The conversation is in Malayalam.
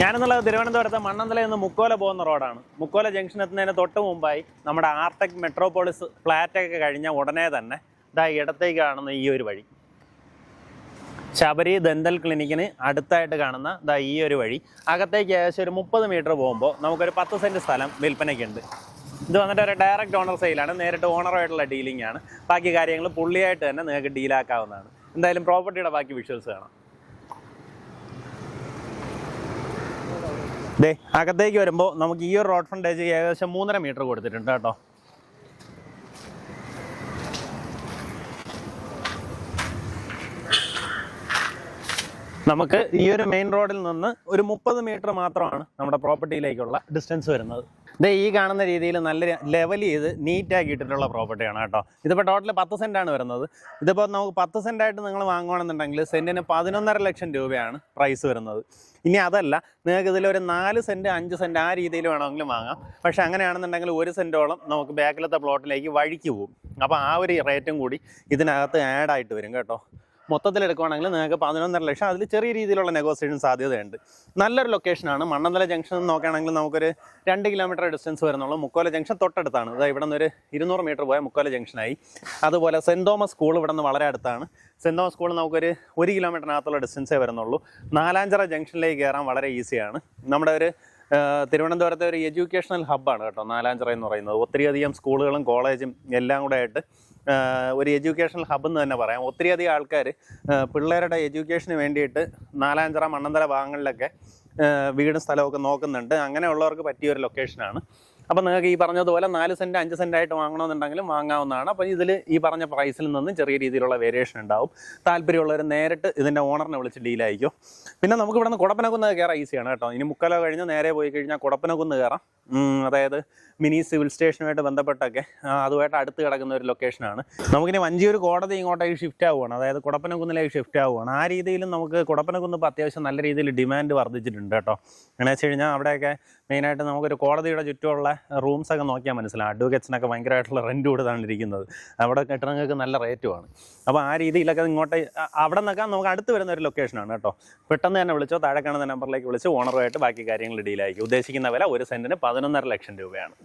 ഞാനെന്നുള്ളത് തിരുവനന്തപുരത്ത് മണ്ണന്തലയിൽ നിന്ന് മുക്കോല പോകുന്ന റോഡാണ്. മുക്കോല ജംഗ്ഷൻ എത്തുന്നതിന് തൊട്ട് മുമ്പായി നമ്മുടെ ആർടെക് മെട്രോപോളിസ് ഫ്ലാറ്റൊക്കെ കഴിഞ്ഞ ഉടനെ തന്നെ ഇതാ ഇടത്തേക്ക് കാണുന്ന ഈ ഒരു വഴി. ശബരി ദന്തൽ ക്ലിനിക്കിന് അടുത്തായിട്ട് കാണുന്ന ദാ ഈ ഒരു വഴി. അകത്തേക്ക് ഏകദേശം ഒരു മുപ്പത് മീറ്റർ പോകുമ്പോൾ നമുക്കൊരു പത്ത് സെന്റ് സ്ഥലം വിൽപ്പനയ്ക്കുണ്ട്. ഇത് വന്നിട്ട് ഒരു ഡയറക്റ്റ് ഓണർ സെയിലാണ്. നേരിട്ട് ഓണറുമായിട്ടുള്ള ഡീലിംഗ് ആണ് ബാക്കി കാര്യങ്ങൾ പുള്ളിയായിട്ട് തന്നെ നിങ്ങൾക്ക് ഡീലാക്കാവുന്നതാണ്. എന്തായാലും പ്രോപ്പർട്ടിയുടെ ബാക്കി വിഷ്വൽസ് കാണാം. ദേ അകത്തേക്ക് വരുമ്പോൾ നമുക്ക് ഈ ഒരു റോഡ് ഫ്രണ്ടേജ് ഏകദേശം മൂന്നര മീറ്റർ കൊടുത്തിട്ടുണ്ട് കേട്ടോ. നമുക്ക് ഈ ഒരു മെയിൻ റോഡിൽ നിന്ന് ഒരു മുപ്പത് മീറ്റർ മാത്രമാണ് നമ്മുടെ പ്രോപ്പർട്ടിയിലേക്കുള്ള ഡിസ്റ്റൻസ് വരുന്നത്. ദേ ഈ കാണുന്ന രീതിയിൽ നല്ല ലെവൽ ചെയ്ത് നീറ്റ് ആക്കിയിട്ടുള്ള പ്രോപ്പർട്ടിയാണ് കേട്ടോ. ഇതിപ്പോൾ ടോട്ടൽ പത്ത് സെന്റാണ് വരുന്നത്. ഇതിപ്പോൾ നമുക്ക് പത്ത് സെന്റായിട്ട് നിങ്ങൾ വാങ്ങുകയാണെന്നുണ്ടെങ്കിൽ സെന്റിന് പതിനൊന്നര ലക്ഷം രൂപയാണ് പ്രൈസ് വരുന്നത്. ഇനി അതല്ല നിങ്ങൾക്ക് ഇതിലൊരു നാല് സെന്റ് അഞ്ച് സെന്റ് ആ രീതിയിൽ വേണമെങ്കിലും വാങ്ങാം. പക്ഷേ അങ്ങനെയാണെന്നുണ്ടെങ്കിൽ ഒരു സെന്റോളം നമുക്ക് ബാക്കിലത്തെ പ്ലോട്ടിലേക്ക് വഴിക്ക് പോകും. അപ്പോൾ ആ ഒരു റേറ്റും കൂടി ഇതിനകത്ത് ആഡായിട്ട് വരും കേട്ടോ. മൊത്തത്തിൽ എടുക്കുവാണെങ്കിൽ നിങ്ങൾക്ക് പതിനൊന്നര ലക്ഷം അതിൽ ചെറിയ രീതിയിലുള്ള നെഗോസിയേഷൻ സാധ്യതയുണ്ട്. നല്ലൊരു ലൊക്കേഷനാണ് മണ്ണന്തല ജംഗ്ഷൻ നോക്കുകയാണെങ്കിൽ നമുക്കൊരു രണ്ട് കിലോമീറ്റർ ഡിസ്റ്റൻസ് വരുന്നുള്ളൂ. മുക്കോല ജംഗ്ഷൻ തൊട്ടടുത്താണ്. അതായത് ഇവിടെ നിന്ന് ഒരു ഇരുന്നൂറ് മീറ്റർ പോയ മുക്കോല ജംഗ്ഷനായി അതുപോലെ സെന്റ് തോമസ് സ്കൂൾ ഇവിടെ നിന്ന് വളരെ അടുത്താണ്. സെന്റ് തോമസ് സ്കൂൾ നമുക്കൊരു ഒരു കിലോമീറ്ററിനകത്തുള്ള ഡിസ്റ്റൻസേ വരുന്നുള്ളൂ. നാലാഞ്ചിറ ജംഗ്ഷനിലേക്ക് കയറാൻ വളരെ ഈസിയാണ് നമ്മുടെ ഒരു തിരുവനന്തപുരത്തെ ഒരു എഡ്യൂക്കേഷണൽ ഹബ്ബാണ് കേട്ടോ നാലാഞ്ചിറ എന്ന് പറയുന്നത്. ഒത്തിരിയധികം സ്കൂളുകളും കോളേജും എല്ലാം കൂടെ ആയിട്ട് ഒരു എഡ്യൂക്കേഷണൽ ഹബ്ബ് എന്ന് തന്നെ പറയാം. ഒത്തിരിയധികം ആൾക്കാർ പിള്ളേരുടെ എഡ്യൂക്കേഷന് വേണ്ടിയിട്ട് നാലാഞ്ചിറ മണ്ണന്തര ഭാഗങ്ങളിലൊക്കെ വീടും സ്ഥലമൊക്കെ നോക്കുന്നുണ്ട്. അങ്ങനെയുള്ളവർക്ക് പറ്റിയ ഒരു ലൊക്കേഷനാണ് അപ്പോൾ നിങ്ങൾക്ക് ഈ പറഞ്ഞതുപോലെ നാല് സെന്റ് അഞ്ച് സെന്റ് ആയിട്ട് വാങ്ങണമെന്നുണ്ടെങ്കിലും വാങ്ങാവുന്നതാണ്. അപ്പോൾ ഇതിൽ ഈ പറഞ്ഞ പ്രൈസിൽ നിന്നും ചെറിയ രീതിയിലുള്ള വേരിയേഷൻ ഉണ്ടാവും. താല്പര്യമുള്ളവർ നേരിട്ട് ഇതിന്റെ ഓണറിനെ വിളിച്ച് ഡീലായിരിക്കും പിന്നെ നമുക്ക് ഇവിടെ നിന്ന് കുടപ്പനക്കുന്ന് കയറാൻ ഈസിയാണ് കേട്ടോ. ഇനി മുക്കല കഴിഞ്ഞ് നേരെ പോയി കഴിഞ്ഞാൽ കുടപ്പനക്കുന്ന് കയറാം. അതായത് മിനി സിവിൽ സ്റ്റേഷനുമായിട്ട് ബന്ധപ്പെട്ടൊക്കെ അതുമായിട്ട് അടുത്ത് കിടക്കുന്ന ഒരു ലൊക്കേഷനാണ് നമുക്കിനി വഞ്ചിയൊരു കോടതി ഇങ്ങോട്ടേക്ക് ഷിഫ്റ്റ് ആവുകയാണ് അതായത് കുടപ്പനക്കുന്നിലേക്ക് ഷിഫ്റ്റ് ആവുകയാണ് ആ രീതിയിലും നമുക്ക് കുടപ്പനക്കുന്ന് ഇപ്പോൾ അത്യാവശ്യം നല്ല രീതിയിൽ ഡിമാൻഡ് വർദ്ധിച്ചിട്ടുണ്ട് കേട്ടോ. എന്നു വെച്ച് കഴിഞ്ഞാൽ അവിടെയൊക്കെ മെയിനായിട്ട് നമുക്കൊരു കോടതിയുടെ ചുറ്റുമുള്ള റൂംസൊക്കെ നോക്കിയാൽ മനസ്സിലാവും. അഡ്വക്കേറ്റ്സിനൊക്കെ ഭയങ്കരമായിട്ടുള്ള റെന്റ് കൊടുത്താണ് ഇരിക്കുന്നത് അവിടെ കെട്ടിടങ്ങൾക്ക് നല്ല റേറ്റുമാണ്. അപ്പോൾ ആ രീതിയിലൊക്കെ ഇങ്ങോട്ട് അവിടെ നിന്നൊക്കെ നമുക്ക് അടുത്ത് വരുന്ന ഒരു ലൊക്കേഷനാണ് കേട്ടോ. പെട്ടെന്ന് തന്നെ വിളിച്ചോ താഴെ കാണുന്ന നമ്പറിലേക്ക് വിളിച്ച് ഓണറുമായിട്ട് ബാക്കി കാര്യങ്ങൾ ഡീലായിരിക്കും ഉദ്ദേശിക്കുന്ന വില ഒരു സെന്റിന് പതിനൊന്നര ലക്ഷം രൂപയാണ്.